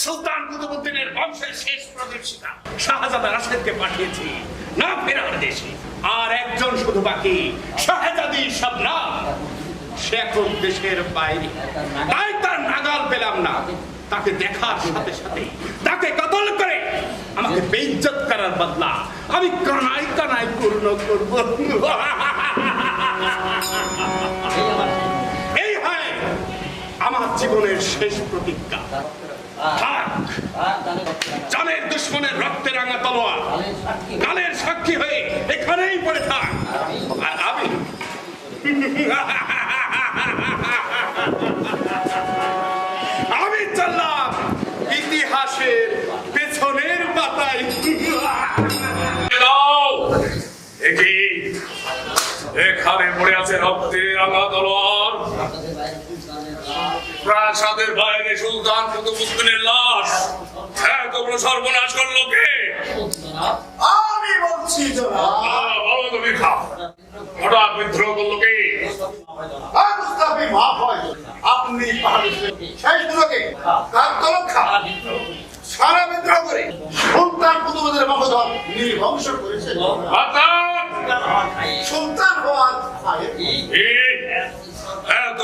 সুলতান কুতুবুদ্দিনের বংশের শেষ প্রতিষ্ঠাতা শাহজাদা রাশেদকে পাঠিয়েছি, না ফেরার দেশে। আর একজন শুধু বাকি, শাহজাদি সে এখন দেশের বাইরে। তাই তার নাগাল পেলাম না। তাকে দেখার সাথে সাথে, তাকে কতল করে আমাকে বেইজ্জত করার বদলা আমি কানাই কানাই পূর্ণ করব। জীবনের শেষ প্রতিজ্ঞা। জানের দুশ্মনের রক্তে রাঙা তলোয়ার। কালের সাক্ষী হয়ে এখানেই পড়ে থাক। আর আমি আমি চললাম ইতিহাসের পেছনের পাতায়। এখানে পড়ে আছে রক্তে রাঙা তলোয়ার। প্রাসাদের বাইরে সুলতান কুতুবুদ্দিনের লাশ। এত বড় সর্বনাশ করল কে? আমি বলছি বলো তুমি খাও। হঠাৎ বিদ্রোহ করল কে? মাফ হয়। আপনি সারা বিদ্রোহ করে সুলতান কুতুবদের মহোদয় নির্বংশ করেছে। সুলতান হওয়ার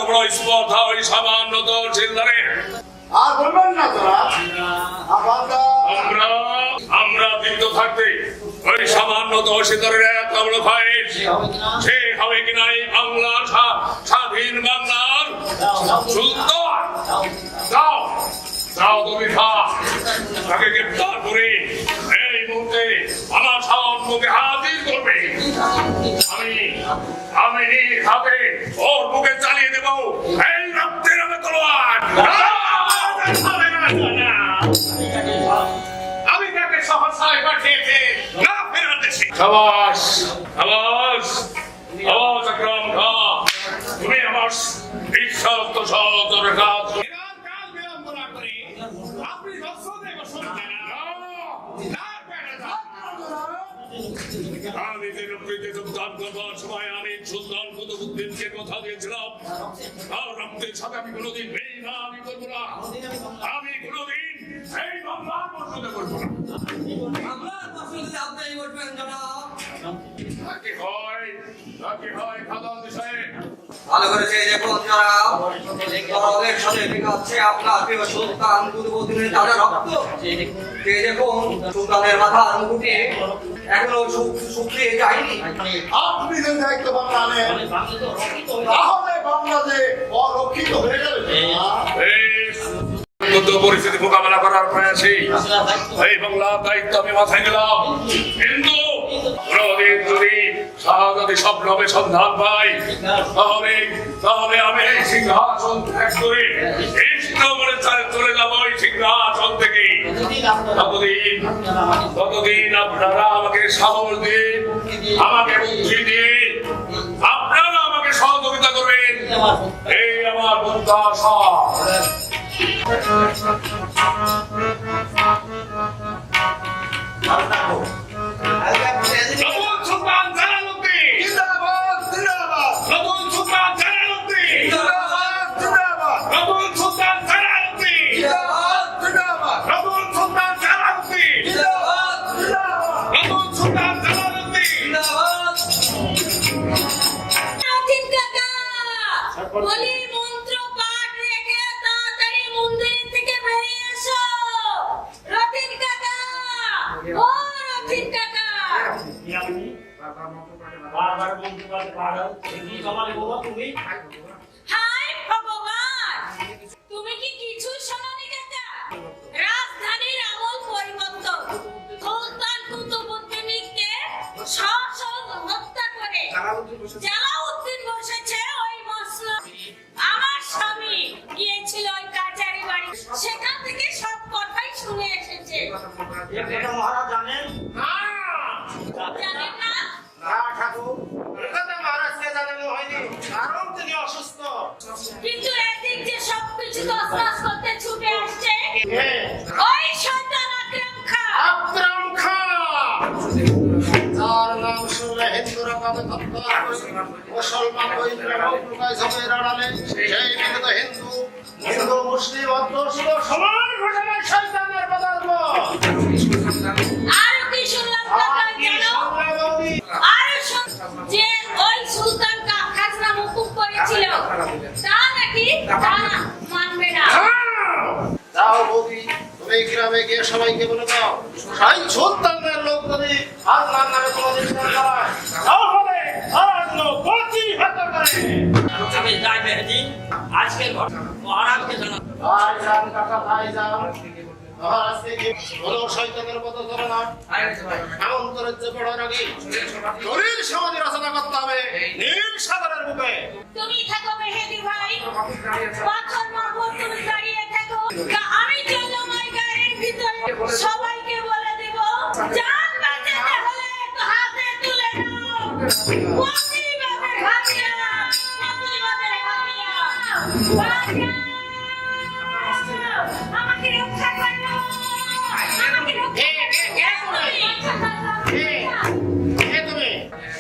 বড় স্পর্ধা ওই সামান্য দল চিন্তারে আর বলবেন না তোরা। আমরা আমরা দীপ্ত থাকতে ওই সামান্য তহসিলদারের এত বড় ফাইট সে হবে কিনা এই বাংলার স্বাধীন বাংলার যাও যাও তুমি খা তাকে গ্রেপ্তার করে এই মুহূর্তে আমার হাজির করবে। আমি আমি নিজ হাতে ওর মুখে চালিয়ে দেব। এই রক্তের আমি তলোয়ার। আমি তাকে সহসায় পাঠিয়েছি না সাবাস। সাথে আমি কোনোদিন এই না আমি করব না। আমি কোনোদিন এই মামলার মর্যাদা করব না। বাংলার ফসল আপনি করবেন জনাব নাকি হয় নাকি হয় খাদান সাহেব ভালো করেছে দেখুন জনাব দলের সাথে দেখাচ্ছে আপনার প্রিয় সুলতান কুতুবুদ্দিনের তাজা রক্ত। যে দেখুন সুলতানের মাথার মুকুটে এখনও শুকিয়ে যায়নি। আপনি যদি দায়িত্ব বাংলা নেন তাহলে পরিস্থিতি মোকাবেলা করার প্রয়াসে। এই বাংলার দায়িত্ব আমি মাথায় নিলাম। কিন্তু সিংহাসন করে। চালে যাব এই সিংহাসন থেকে। ততদিন ততদিন আপনারা আমাকে সাহস দিয়ে আমাকে এই আমার প্রত্যাশা নতুন সুলতান হায় সেই নিহত হিন্দু রক্ত শুভ সমান ঘটনা শয়তানের পদার্থ আরও কি শুনলাম কাকা জানো আরও শুন যে ওই সুলতান খাজনা মকুব করেছিল তা নাকি তা মানবে না যাও বৌদি। তুমি গ্রামে গিয়ে সবাইকে বলে দাও। সাই করতে হবে। নীল সাগরের বুকে তুমি থাকো মেহেদি ভাই। পাথর মারবো তুমি দাঁড়িয়ে থাকো। আমি চললাম ওই গাড়ির ভিতরে। সবাইকে বলে দেব জান বাঁচাতে হলে হাতে তুলে নাও আমাকে রক্ষা করো আমাকে রক্ষা কে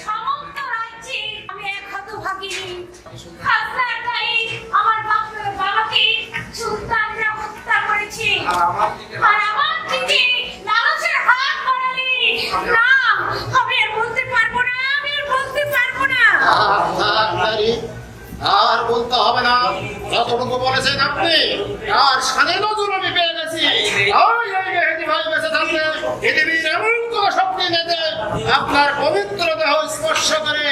সমস্ত রাজ্যে আমি এক হতভাগিনী। খাজনাটাই আমার বাবাকে সুলতানরা হত্যা করেছে। আর আমার দিকে লালচের হাত বাড়ালে, না, আমি আর বলতে পারব না, আমি আর বলতে পারব না। আর বলতে হবে না। যতটুকু বলেছেন আপনি। আর সানে নজর আমি পেয়ে গেছি। ভাই বেঁচে থাকলে পৃথিবীর এমন কোন শক্তি নেতে আপনার পবিত্র দেহ স্পর্শ করে।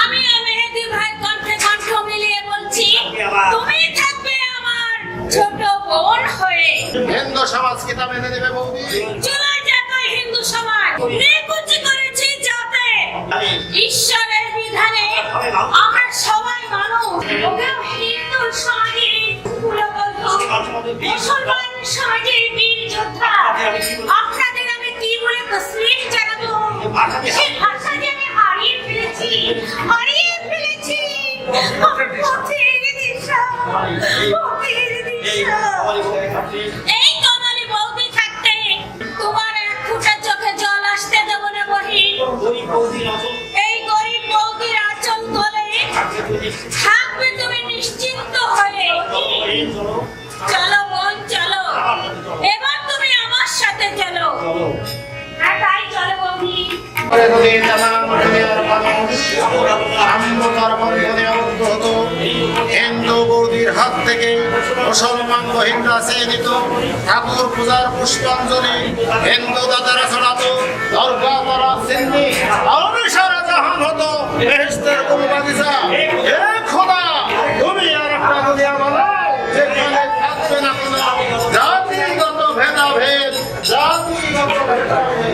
আমিও মেহেদী ভাই কণ্ঠে কণ্ঠ মিলিয়ে বলছি, তুমি থাকবে আমার ছোট বোন হয়ে। হিন্দু সমাজ কিতা মেনে দেবে বৌদি। চলে যাবে হিন্দু সমাজ। নিকুচি করেছি যাতে ঈশ্বরের বিধানে আমরা মুসলমান সমাজের বীর যোদ্ধা। আপনাদের আমি কি বলে তসলিম জানাব? সে ভাষা যে আমি হারিয়ে ফেলেছি। হারিয়ে ফেলেছি। পথের দিশা। পথের দিশা চেয়ে নিত ঠাকুর পূজার পুষ্পাঞ্জলি, হিন্দু দাদারা ছড়াতো দরগা করা সিন্ধি সারা জাহান হতো বেহেস্তের কোনো বাগিচা খোদা তুমি আর একটা দুনিয়া বানাও যেখানে থাকবে না কোনো জাতিগত ভেদাভেদ জাতিগত ভেদাভেদ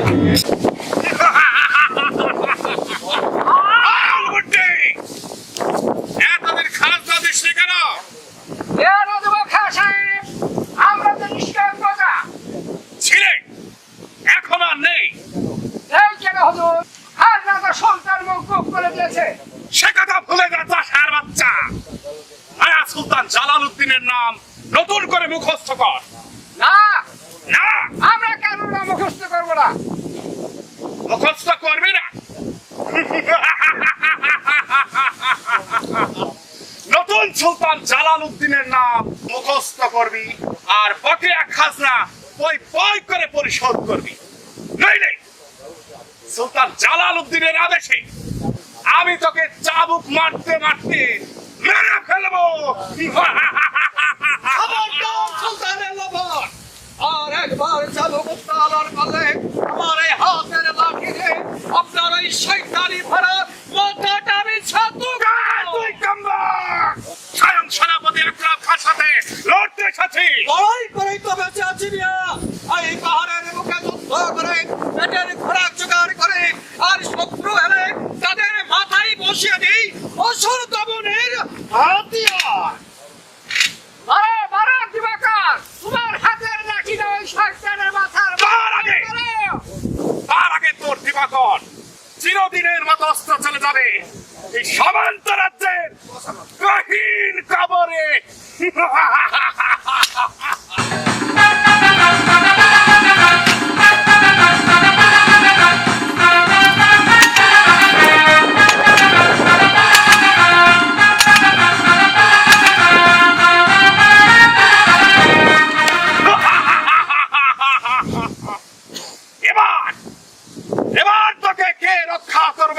আলবট্টি! এতদিন খাজনা দিসনি কেন আমরা তো নিষ্কার প্রজা ছিলে এখন আর নেই এই কেন হুজুর আর রাজা সন্তান মৌকুফ করে দিয়েছে। সে কথা ভুলে বাচ্চা। আয়া সুলতান জালাল উদ্দিনের নাম নতুন করে মুখস্থ কর। না। না। আমরা কেন না মুখস্থ করব না? মুখস্থ করবি না। নতুন সুলতান জালাল উদ্দিনের নাম মুখস্থ করবি আর বকেয়া খাজনা পই পই করে পরিশোধ করবি। নইলে সুলতান জালাল উদ্দিনের আদেশে মারতে মারতে। মেরে ফেলব। সুলতানের লবণ। আর একবার চালু মুক্তালার করলে আমার এই হাতের লাঠিতে আপনার ওই শৈতানি ভরা মাথাটা আমি ছাতু তুই কাম্বা স্বয়ং সেনাপতি আকরাম খান সাথে লড়তে এসেছি। লড়াই করেই তো বেঁচে আছি মিয়া। এই পাহাড়ের মুখে যুদ্ধ করে পেটের খোরাক জোগাড় করে আর এলে তাদের মাথায় বসিয়ে দিই অসুর দমনের হাতিয়ার। আরে মারা দিবাকার, তোমার হাতের নাকি ওই শয়তানের মাথার তার আগে তার আগে তোর দিবাকর চিরদিনের মতো অস্ত্র চলে যাবে। এই সমান্ত রাজ্যের কহিন কবরে।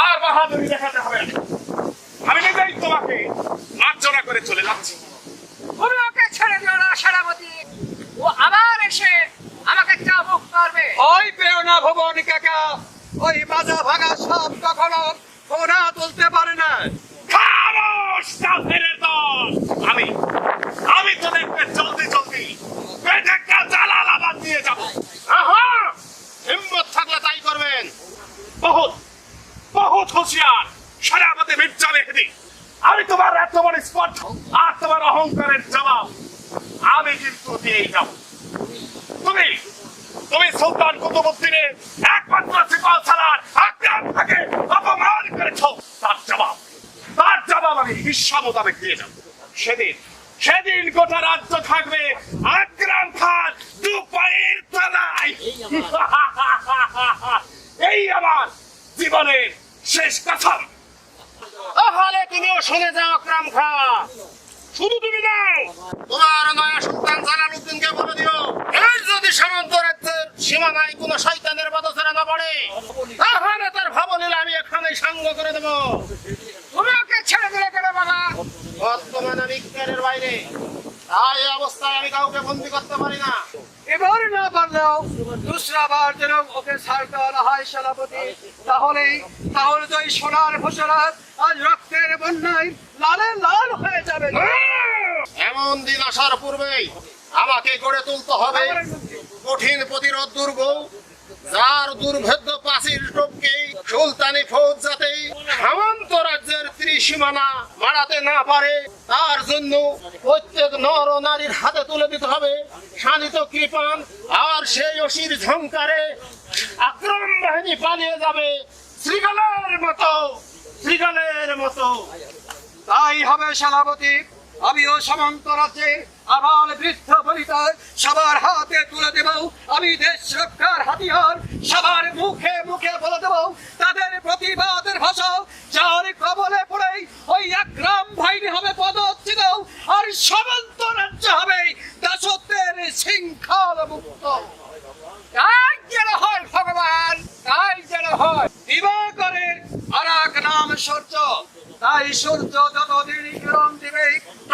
আর বাহাদুরি দেখাতে হবে আমি নিজেই তোমাকে মার্জনা করে চলে যাচ্ছি। তুমি ওকে ছেড়ে দিও না, সেনাপতি। ও আবার এসে আমাকে চাবুক করবে। ওই না ভবন কাকা। ওই মাজা ভাঙা সব কখনো কোনা তুলতে পারে না খামোশ কাফেরের দল আমি আমি তোদেরকে জলদি জলদি পেটেকা জালালাবাদ দিয়ে যাব আহা হিম্মত থাকলে তাই করবেন বহুত বহুত হুঁশিয়ার সেনাপতি মির্জা মেহেদি আমি তোমার এত বড় স্পর্ধ আর তোমার অহংকারের জবাব আমি কিন্তু দিয়েই যাব তুমি তুমি সুলতান কুতুবুদ্দিনের একমাত্র সিপাহ সালার আকরাম থেকে অপমান করেছ তার জবাব তার হিস্সা মোতাবেক দিয়ে যাব সেদিন সেদিন গোটা রাজ্য থাকবে আগ্রাম খান দু তলায়। এই আমার জীবনের শেষ কথা তাহলে তুমিও শুনে যাও আকরাম খা শুধু তুমি নাও তোমার নয়া সুলতান জালালউদ্দিনকে বলে দিও এই যদি সামন্ত রাজ্যের সীমানায় কোনো শয়তানের বাদসরা না পড়ে তাহলে তার ভাবনীলা আমি এখানে সাঙ্গ করে দেবো তুমি ওকে ছেড়ে দিলে কেন বাবা বর্তমান আমি জ্ঞানের বাইরে তাই এই অবস্থায় আমি কাউকে বন্দি করতে পারি না। এবার না পারলেও দুসরা বার যেন ওকে ছাড় দেওয়া হয় সেনাপতি তাহলে তাহলে তো এই সোনার ফসলাত আজ রক্তের বন্যায় লালে লাল হয়ে যাবে। এমন দিন আসার পূর্বেই আমাকে গড়ে তুলতে হবে। কঠিন প্রতিরোধ দুর্গ যার দুর্ভেদ্য প্রাচীর টপকে সুলতানি ফৌজ যাতে সামন্ত রাজ্যের ত্রিসীমানা মারাতে না পারে, তার জন্য প্রত্যেক নর ও নারীর হাতে তুলে দিতে হবে শানিত কৃপান। আর সেই অসির ঝংকারে আক্রমণ বাহিনী পালিয়ে যাবে শ্রীগালের মতো শ্রীগালের মতো। তাই হবে সেনাপতি আমিও সীমান্ত রাজ্যে আমার বৃদ্ধ বলিতা, সবার হাতে তুলে দেব। আমি দেশ রক্ষার হাতিয়ার, সবার মুখে মুখে বলে দেব তাদের প্রতিবাদের ভাষা। যার কবলে পড়েই ওই একরাম বাহিনী হবে পদচ্ছিত আর সীমান্ত রাজ্য হবে দাসত্বের শৃঙ্খল মুক্ত। তাই যেন হয় ভগবান, তাই যেন হয়। দিবাকরের আর এক নাম সূর্য, তাই সূর্য যতদিন দিবে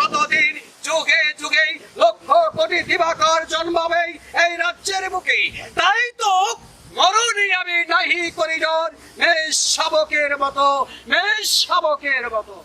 ততদিন যুগে যুগে লক্ষ কোটি দিবাকর জন্মাবে এই রাজ্যের বুকে, তাই তো মরণি আমি নাহি করিডর, মেষ শাবকের মতো, মেষ শাবকের মতো।